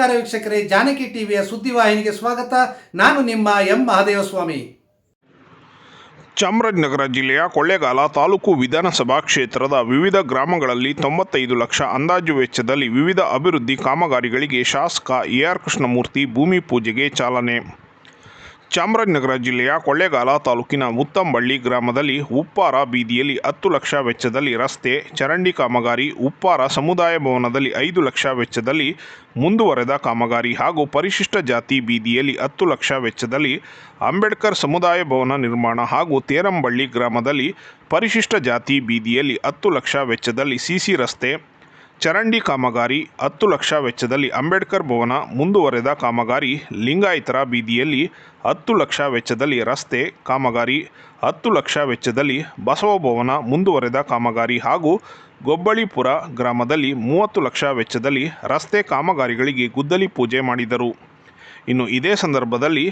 ನಮಸ್ಕಾರ ವೀಕ್ಷಕರೇ, ಜಾನಕಿ ಟಿವಿಯ ಸುದ್ದಿವಾಹಿನಿಗೆ ಸ್ವಾಗತ. ನಾನು ನಿಮ್ಮ ಎಂ. ಮಹದೇವಸ್ವಾಮಿ. ಚಾಮರಾಜನಗರ ಜಿಲ್ಲೆಯ ಕೊಳ್ಳೇಗಾಲ ತಾಲೂಕು ವಿಧಾನಸಭಾ ಕ್ಷೇತ್ರದ ವಿವಿಧ ಗ್ರಾಮಗಳಲ್ಲಿ ತೊಂಬತ್ತೈದು ಲಕ್ಷ ಅಂದಾಜು ವೆಚ್ಚದಲ್ಲಿ ವಿವಿಧ ಅಭಿವೃದ್ಧಿ ಕಾಮಗಾರಿಗಳಿಗೆ ಶಾಸಕ ಎ ಆರ್ ಕೃಷ್ಣಮೂರ್ತಿ ಭೂಮಿ ಪೂಜೆಗೆ ಚಾಲನೆ. ಚಾಮರಾಜನಗರ ಜಿಲ್ಲೆಯ ಕೊಳ್ಳೇಗಾಲ ತಾಲೂಕಿನ ಮುತ್ತಂಬಳ್ಳಿ ಗ್ರಾಮದಲ್ಲಿ ಉಪ್ಪಾರ ಬೀದಿಯಲ್ಲಿ ಹತ್ತು ಲಕ್ಷ ವೆಚ್ಚದಲ್ಲಿ ರಸ್ತೆ, ಚರಂಡಿ ಕಾಮಗಾರಿ, ಉಪ್ಪಾರ ಸಮುದಾಯ ಭವನದಲ್ಲಿ ಐದು ಲಕ್ಷ ವೆಚ್ಚದಲ್ಲಿ ಮುಂದುವರೆದ ಕಾಮಗಾರಿ ಹಾಗೂ ಪರಿಶಿಷ್ಟ ಜಾತಿ ಬೀದಿಯಲ್ಲಿ ಹತ್ತು ಲಕ್ಷ ವೆಚ್ಚದಲ್ಲಿ ಅಂಬೇಡ್ಕರ್ ಸಮುದಾಯ ಭವನ ನಿರ್ಮಾಣ ಹಾಗೂ ತೇರಂಬಳ್ಳಿ ಗ್ರಾಮದಲ್ಲಿ ಪರಿಶಿಷ್ಟ ಜಾತಿ ಬೀದಿಯಲ್ಲಿ ಹತ್ತು ಲಕ್ಷ ವೆಚ್ಚದಲ್ಲಿ ಸಿಸಿ ರಸ್ತೆ ಚರಂಡಿ ಕಾಮಗಾರಿ ಹತ್ತು ಲಕ್ಷ ವೆಚ್ಚದಲ್ಲಿ ಅಂಬೇಡ್ಕರ್ ಭವನ ಮುಂದುವರೆದ ಕಾಮಗಾರಿ ಲಿಂಗಾಯತರ ಬೀದಿಯಲ್ಲಿ ಹತ್ತು ಲಕ್ಷ ವೆಚ್ಚದಲ್ಲಿ ರಸ್ತೆ ಕಾಮಗಾರಿ, ಹತ್ತು ಲಕ್ಷ ವೆಚ್ಚದಲ್ಲಿ ಬಸವ ಭವನ ಮುಂದುವರೆದ ಕಾಮಗಾರಿ ಹಾಗೂ ಗೊಬ್ಬಳಿಪುರ ಗ್ರಾಮದಲ್ಲಿ ಮೂವತ್ತು ಲಕ್ಷ ವೆಚ್ಚದಲ್ಲಿ ರಸ್ತೆ ಕಾಮಗಾರಿಗಳಿಗೆ ಗುದ್ದಲಿ ಪೂಜೆ ಮಾಡಿದರು. ಇನ್ನು ಇದೇ ಸಂದರ್ಭದಲ್ಲಿ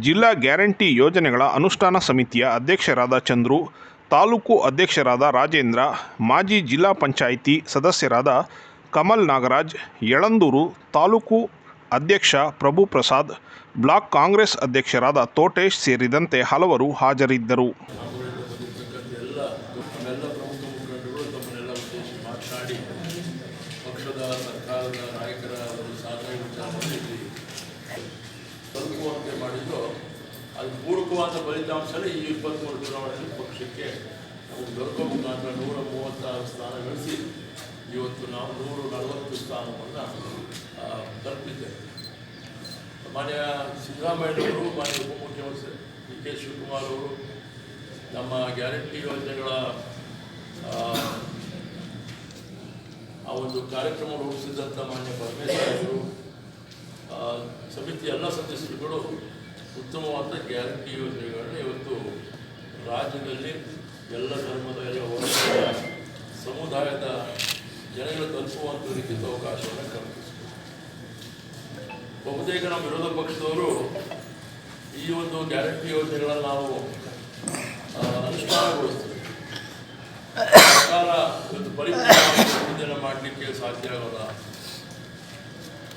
ಜಿಲ್ಲಾ ಗ್ಯಾರಂಟಿ ಯೋಜನೆಗಳ ಅನುಷ್ಠಾನ ಸಮಿತಿಯ ಅಧ್ಯಕ್ಷರಾದ ಚಂದ್ರು ತಾಲೂಕು ಅಧ್ಯಕ್ಷರಾದ ರಾಜೇಂದ್ರ, ಮಾಜಿ ಜಿಲ್ಲಾ ಪಂಚಾಯಿತಿ ಸದಸ್ಯರಾದ ಕಮಲ್ ನಾಗರಾಜ್, ಯಳಂದೂರು ತಾಲೂಕು ಅಧ್ಯಕ್ಷ ಪ್ರಭು ಪ್ರಸಾದ್, ಬ್ಲಾಕ್ ಕಾಂಗ್ರೆಸ್ ಅಧ್ಯಕ್ಷರಾದ ತೋಟೇಶ್ ಸೇರಿದಂತೆ ಹಲವರು ಹಾಜರಿದ್ದರು. ಮಾಡಿದ್ದು ಅದು ಪೂರಕವಾದ ಫಲಿತಾಂಶನೇ ಈ ಇಪ್ಪತ್ತ್ಮೂರು ಚುನಾವಣೆಯಲ್ಲಿ ಪಕ್ಷಕ್ಕೆ ನಮಗೆ ದೊರಕಬೇಕಾದ ನೂರ ಮೂವತ್ತಾರು ಸ್ಥಾನ ಗಳಿಸಿ ಇವತ್ತು ನಾವು ನೂರ ನಲವತ್ತು ಸ್ಥಾನವನ್ನು ತಲುಪಿದ್ದೇವೆ. ಮಾನ್ಯ ಸಿದ್ದರಾಮಯ್ಯನವರು ಮಾನ್ಯ ಉಪಮುಖ್ಯಮಂತ್ರಿ ಡಿ ಕೆ ಶಿವಕುಮಾರ್ ಅವರು ನಮ್ಮ ಗ್ಯಾರಂಟಿ ಯೋಜನೆಗಳ ಆ, ಒಂದು ಕಾರ್ಯಕ್ರಮ ರೂಪಿಸಿದಂಥ ಮಾನ್ಯ ಪರಮೇಶ್ವರ ಅವರು ಸಮಿತಿಯ ಎಲ್ಲ ಸದಸ್ಯರುಗಳು ಉತ್ತಮವಾದ ಗ್ಯಾರಂಟಿ ಯೋಜನೆಗಳನ್ನ ಇವತ್ತು ರಾಜ್ಯದಲ್ಲಿ ಎಲ್ಲ ಧರ್ಮದ ಎಲ್ಲ ಸಮುದಾಯದ ಜನಗಳು ತಲುಪುವಂಥ ರೀತಿಯ ಅವಕಾಶವನ್ನು ಕಲ್ಪಿಸಿದರು ಬಹುತೇಕ ನಮ್ಮ ವಿರೋಧ ಪಕ್ಷದವರು ಈ ಒಂದು ಗ್ಯಾರಂಟಿ ಯೋಜನೆಗಳನ್ನು ನಾವು ಅನುಷ್ಠಾನಗೊಳಿಸ್ತೇವೆ ಸರ್ಕಾರ ಪರಿಪೂರ್ಣ ಮಾಡಲಿಕ್ಕೆ ಸಾಧ್ಯ ಆಗೋಲ್ಲ.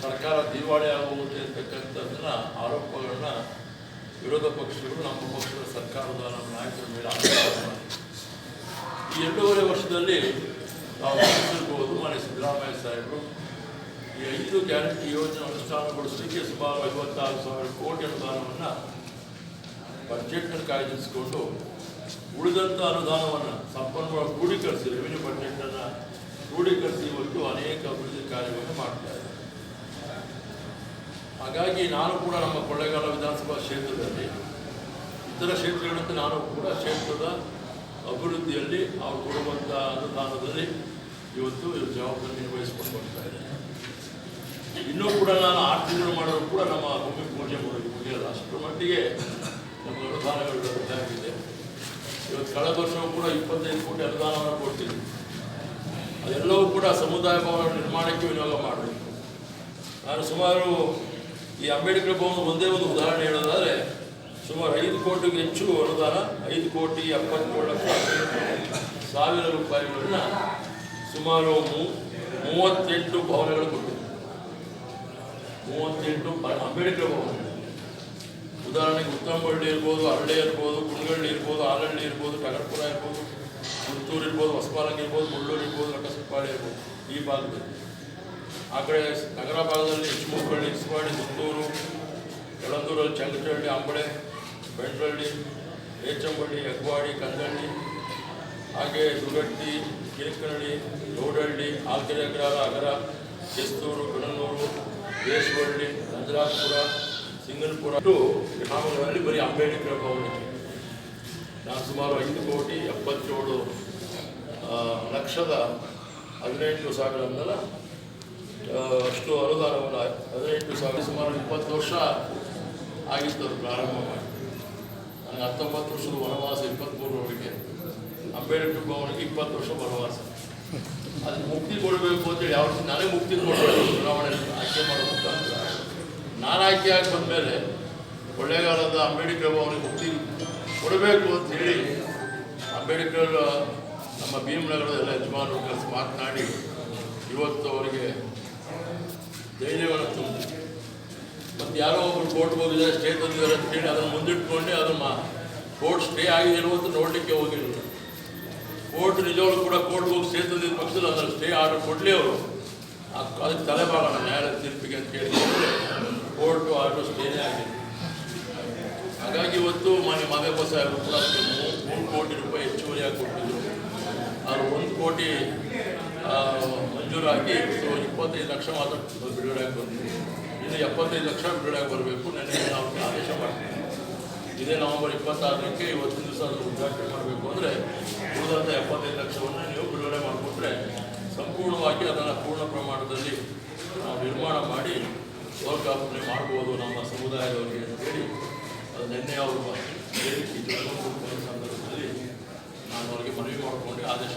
ಸರ್ಕಾರ ದಿವಾಳಿ ಆಗುವುದು ಅಂತಕ್ಕಂಥದ್ದನ್ನ ಆರೋಪಗಳನ್ನ ವಿರೋಧ ಪಕ್ಷಗಳು, ನಮ್ಮ ಪಕ್ಷದ ಸರ್ಕಾರದ ನಮ್ಮ ನಾಯಕರ ಮೇಲೆ. ಈ ಎರಡೂವರೆ ವರ್ಷದಲ್ಲಿ ನಾವು ಗಮನಿಸಿರ್ಬೋದು ಮಾನ್ಯ ಸಿದ್ದರಾಮಯ್ಯ ಸಾಹೇಬರು ಈ ಐದು ಗ್ಯಾರಂಟಿ ಯೋಜನೆ ಅನುಷ್ಠಾನಗೊಳಿಸಲಿಕ್ಕೆ ಸುಮಾರು ಐವತ್ತಾರು ಸಾವಿರ ಕೋಟಿ ಅನುದಾನವನ್ನು ಬಜೆಟ್ನಲ್ಲಿ ಕಾಯ್ದಿರಿಸಿಕೊಂಡು ಉಳಿದಂಥ ಅನುದಾನವನ್ನು ಸಂಪನ್ಮೂಲ ಕ್ರೋಢೀಕರಿಸಿ ರೆವಿನ್ಯೂ ಬಜೆಟನ್ನು ಕ್ರೋಢೀಕರಿಸಿ ಇವತ್ತು ಅನೇಕ ಅಭಿವೃದ್ಧಿ ಕಾರ್ಯಗಳನ್ನು ಮಾಡ್ತಾ ಇದ್ದಾರೆ ಹಾಗಾಗಿ ನಾನು ಕೂಡ ನಮ್ಮ ಕೊಳ್ಳೇಗಾಲ ವಿಧಾನಸಭಾ ಕ್ಷೇತ್ರದಲ್ಲಿ ಇತರ ಕ್ಷೇತ್ರಗಳಂತೆ ನಾನು ಕೂಡ ಕ್ಷೇತ್ರದ ಅಭಿವೃದ್ಧಿಯಲ್ಲಿ ಅವ್ರು ಕೊಡುವಂಥ ಅನುದಾನದಲ್ಲಿ ಇವತ್ತು ಜವಾಬ್ದಾರಿ ನಿರ್ವಹಿಸಿಕೊಂಡು ಬರ್ತಾ ಇದ್ದೇನೆ ಇನ್ನೂ ಕೂಡ ನಾನು ಆರು ತಿಂಗಳು ಮಾಡೋರು ಕೂಡ ನಮ್ಮ ಭೂಮಿ ಪೂಜೆ ಮಾಡೋದು ಮುಗಿಯಲ್ಲ. ಅಷ್ಟರ ಮಟ್ಟಿಗೆ ನಮ್ಮ ಅನುದಾನಗಳು ಆಗಿದೆ. ಇವತ್ತು ಕಳೆದ ವರ್ಷವೂ ಕೂಡ ಇಪ್ಪತ್ತೈದು ಕೋಟಿ ಅನುದಾನವನ್ನು ಕೊಡ್ತೀವಿ. ಅದೆಲ್ಲವೂ ಕೂಡ ಸಮುದಾಯ ಭವನ ನಿರ್ಮಾಣಕ್ಕೆ ವಿನಿಯೋಗ ಮಾಡಬೇಕು. ನಾನು ಸುಮಾರು ಈ ಅಂಬೇಡ್ಕರ್ ಭವನ ಒಂದೇ ಒಂದು ಉದಾಹರಣೆ ಹೇಳೋದಾದರೆ ಸುಮಾರು ಐದು ಕೋಟಿಗೆ ಹೆಚ್ಚು ಅನುದಾನ, ಐದು ಕೋಟಿ ಎಪ್ಪತ್ತೇಳು ಲಕ್ಷ ಸಾವಿರ ರೂಪಾಯಿಗಳನ್ನ ಸುಮಾರು ಮೂವತ್ತೆಂಟು ಭವನಗಳು ಕೊಟ್ಟಿದೆ. ಮೂವತ್ತೆಂಟು ಅಂಬೇಡ್ಕರ್ ಭವನ. ಉದಾಹರಣೆಗೆ ಉತ್ತಮಹಳ್ಳಿ ಇರ್ಬೋದು ಹರಳೆ ಇರ್ಬೋದು ಕುಣಗಳ್ಳಿ ಇರ್ಬೋದು ಆಲಹಳ್ಳಿ ಇರ್ಬೋದು ಕಗರ್ಪುರ ಇರ್ಬೋದು, ಪುತ್ತೂರು ಇರ್ಬೋದು ಹೊಸಪಾಲಂಗ್ ಇರ್ಬೋದು, ಮುಳ್ಳೂರು ಇರ್ಬೋದು ಲಕ್ಕಸಪಾಡಿ ಇರ್ಬೋದು, ಈ ಭಾಗದಲ್ಲಿ. ಆ ಕಡೆ ನಗರ ಭಾಗದಲ್ಲಿ ಶಿವಮೊಗ್ಗಳ್ಳಿ ಸುವಾಡಿ ಪುತ್ತೂರು ಕೆಳಂದೂರಲ್ಲಿ ಚಂಗಚಹಳ್ಳಿ ಅಂಬಳೆ ಬೆಂಡ್ರಳ್ಳಿ ಏಚಂಬಳ್ಳಿ, ಹೆಗ್ವಾಡಿ, ಕಂದಳ್ಳಿ, ಹಾಗೆ ದುರಟ್ಟಿ ಕಿರಿಕನಹಳ್ಳಿ ಗೌಡಹಳ್ಳಿ ಆಲ್ಕೆರೆ ಅಗರ ಕೆಸ್ತೂರು ಕಣನೂರು ದೇಶವಳ್ಳಿ ನಂಜರಾಜಪುರ ಸಿಂಗಲ್ಪುರ ಗ್ರಾಮಗಳಲ್ಲಿ ಬರೀ ಅಂಬೇಡ್ಕರ್ ಭವನ ಇದೆ. ನಾನು ಸುಮಾರು ಐದು ಕೋಟಿ ಎಪ್ಪತ್ತೇಳು ಲಕ್ಷದ ಹದಿನೆಂಟು ಸಾವಿರ ಅಷ್ಟು ಅನುದಾನವನ್ನು ಹದಿನೆಂಟು ಸಾವಿರ ಸುಮಾರು ಇಪ್ಪತ್ತು ವರ್ಷ ಆಗಿತ್ತು ಅದು ಪ್ರಾರಂಭ ಮಾಡಿ. ನನಗೆ ಹತ್ತೊಂಬತ್ತು ವರ್ಷದ ವನವಾಸ ಇಪ್ಪತ್ತ್ಮೂರವರೆಗೆ ಅಂಬೇಡ್ಕರ್ ಭವನಿಗೆ ಇಪ್ಪತ್ತು ವರ್ಷ ವನವಾಸ. ಅದು ಮುಕ್ತಿ ಕೊಡಬೇಕು ಅಂತೇಳಿ ಯಾವ ನಾನೇ ಮುಕ್ತಿ ಕೊಡಬೇಕು ಚುನಾವಣೆ ಆಯ್ಕೆ ಮಾಡಬೇಕು ಅಂತ ನಾನು ಆಯ್ಕೆಯಾಗಿ ಬಂದಮೇಲೆ ಕೊಳ್ಳೇಗಾಲದ ಅಂಬೇಡ್ಕರ್ ಭವನಿಗೆ ಮುಕ್ತಿ ಕೊಡಬೇಕು ಅಂತ ಹೇಳಿ ಅಂಬೇಡ್ಕರ್ ನಮ್ಮ ಭೀಮನಗರದ ಎಲ್ಲ ಯಜಮಾನರು ಕೆಲಸ ಮಾತನಾಡಿ ಇವತ್ತು ಅವರಿಗೆ ಯಾರೋ ಒಬ್ರು ಕೋರ್ಟ್ ಹೋಗಿದ್ದಾರೆ ಸ್ಟೇ ತಂದಿದ್ದಾರೆ ಅಂತ ಹೇಳಿ ಅದನ್ನು ಮುಂದಿಟ್ಕೊಂಡು ಅದನ್ನು ಕೋರ್ಟ್ ಸ್ಟೇ ಆಗಿದೆಯೋ ಅಂತ ನೋಡಲಿಕ್ಕೆ ಹೋಗಿರಲಿಲ್ಲ ಕೋರ್ಟ್ ನಿಜವಾಗ್ಲೂ ಕೂಡ ಕೋರ್ಟ್ಗೆ ಹೋಗಿ ಸ್ಟೇ ತಂದಿದ್ದ ಪಕ್ಷದಲ್ಲಿ ಅದನ್ನು ಸ್ಟೇ ಆರ್ಡರ್ ಕೊಡಲಿ ಅವರು. ಅದಕ್ಕೆ ತಲೆಬಾಗೋಣ ನ್ಯಾಯಾಲಯ ತೀರ್ಪಿಗೆ ಅಂತ ಕೇಳಿ ಕೋರ್ಟು ಆರ್ಡರ್ ಸ್ಟೇನೇ ಆಗಿದೆ ಹಾಗಾಗಿ ಇವತ್ತು ಮನೆ ಮಾದೇವ ಸಾಹೇಬರು ಕೂಡ ಮೂರು ಕೋಟಿ ರೂಪಾಯಿ ಹೆಚ್ಚುವರಿಯಾಗಿ ಕೊಟ್ಟಿದ್ರು ಅದು ಒಂದು ಕೋಟಿ ಮಂಜೂರಾಗಿ ಇಪ್ಪತ್ತೈದು ಲಕ್ಷ ಮಾತ್ರ ಬಿಡುಗಡೆ ಬಂದಿದೆ ಇನ್ನು ಎಪ್ಪತ್ತೈದು ಲಕ್ಷ ಬಿಡುಗಡೆ ಬರಬೇಕು ನೆನ್ನೆ ನಾವು ಆದೇಶ ಮಾಡ್ತೀವಿ ಇದೇ ನವೆಂಬರ್ ಇಪ್ಪತ್ತಾರಕ್ಕೆ ಇವತ್ತಿನ ದಿವಸ ಅದನ್ನು ಉದ್ಘಾಟನೆ ಮಾಡಬೇಕು ಅಂದರೆ ಉಳಿದಂಥ ಎಪ್ಪತ್ತೈದು ಲಕ್ಷವನ್ನು ನೀವು ಬಿಡುಗಡೆ ಮಾಡಿಕೊಟ್ರೆ ಸಂಪೂರ್ಣವಾಗಿ ಅದನ್ನು ಪೂರ್ಣ ಪ್ರಮಾಣದಲ್ಲಿ ನಾವು ನಿರ್ಮಾಣ ಮಾಡಿ ಲೋಕಾರ್ಪಣೆ ಮಾಡ್ಬೋದು ನಮ್ಮ ಸಮುದಾಯದವರಿಗೆ ಅಂತೇಳಿ ಅದು ನಿನ್ನೆ ಅವರು ಸಂದರ್ಭದಲ್ಲಿ ನಾನು ಅವರಿಗೆ ಮನವಿ ಮಾಡಿಕೊಂಡು ಆದೇಶ